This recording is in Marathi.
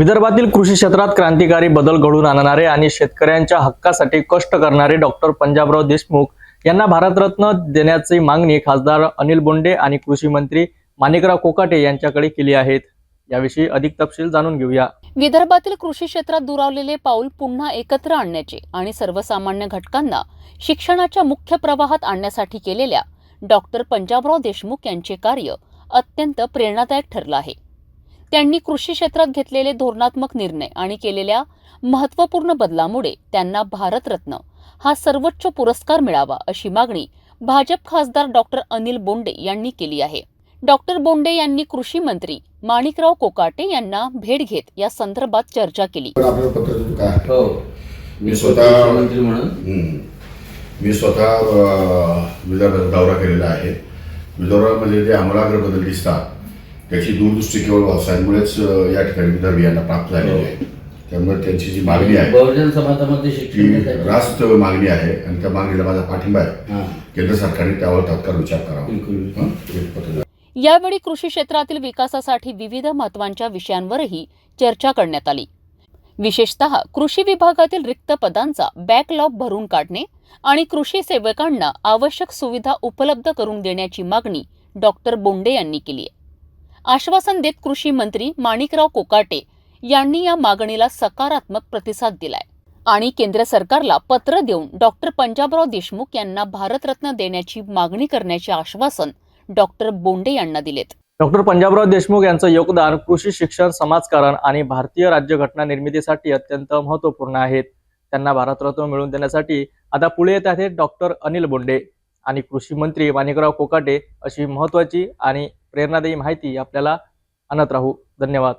विदर्भातील कृषी क्षेत्रात क्रांतिकारी बदल घडवून आणणारे आणि शेतकऱ्यांच्या हक्कासाठी कष्ट करणारे डॉक्टर पंजाबराव देशमुख यांना भारतरत्न देण्याची मागणी खासदार अनिल बोंडे आणि कृषी मंत्री माणिकराव कोकाटे यांच्याकडे केली आहेत. याविषयी अधिक तपशील जाणून घेऊया. विदर्भातील कृषी क्षेत्रात दुरावलेले पाऊल पुन्हा एकत्र आणण्याचे आणि सर्वसामान्य घटकांना शिक्षणाच्या मुख्य प्रवाहात आणण्यासाठी केलेल्या डॉक्टर पंजाबराव देशमुख यांचे कार्य अत्यंत प्रेरणादायक ठरलं आहे. त्यांनी कृषी क्षेत्रात घेतलेले धोरणात्मक निर्णय आणि केलेल्या महत्त्वपूर्ण बदलामुळे त्यांना भारतरत्न हा सर्वोच्च पुरस्कार मिळावा अशी मागणी भाजप खासदार डॉक्टर अनिल बोंडे यांनी केली आहे. डॉक्टर बोंडे यांनी कृषी मंत्री माणिकराव कोकाटे यांना भेट घेत या संदर्भात चर्चा केली. हो. मी स्वतः- मंत्री म्हणून. मी स्वतः विदर्भाचा दौरा केलेला आहे. विदर्भामध्ये जे आमूलाग्र बदल दिसतात त्याची दूरदृष्टी केवळ व्यवसायांमुळेच या ठिकाणी विदर्भीयांना प्राप्त झालेली आहे. त्यामुळे त्यांची जी मागणी आहे बहुजन समाजामध्ये शिक्षण. रास्त मागणी आहे आणि त्या मागणीला माझा पाठिंबा आहे. हा, केंद्र सरकारने त्यावर तात्काळ विचार करावा. हं? हे. यावेळी कृषी क्षेत्रातील विकासासाठी विविध महत्वांच्या विषयांवरही चर्चा करण्यात आली. विशेषतः कृषी विभागातील रिक्त पदांचा बॅकलॉग भरून काढणे आणि कृषी सेवकांना आवश्यक सुविधा उपलब्ध करून देण्याची मागणी डॉक्टर बोंडे यांनी केली आहे. आश्वासन देत कृषी मंत्री माणिकराव कोकाटे यांनी या मागणीला सकारात्मक प्रतिसाद दिलाय. आणि केंद्र सरकारला पत्र देऊन डॉक्टर पंजाबराव देशमुख यांना भारतरत्न देण्याची मागणी करण्याचे आश्वासन डॉक्टर बोंडे यांना दिलेत. डॉक्टर पंजाबराव देशमुख यांचं योगदान कृषी शिक्षण समाजकारण आणि भारतीय राज्यघटना निर्मितीसाठी अत्यंत महत्त्वपूर्ण आहेत त्यांना भारतरत्न मिळवून देण्यासाठी आता पुढे येत आहेत डॉक्टर अनिल बोंडे आणि कृषी मंत्री माणिकराव कोकाटे अशी महत्वाची आणि प्रेरणादायी माहिती आपल्याला आणत राहू. धन्यवाद.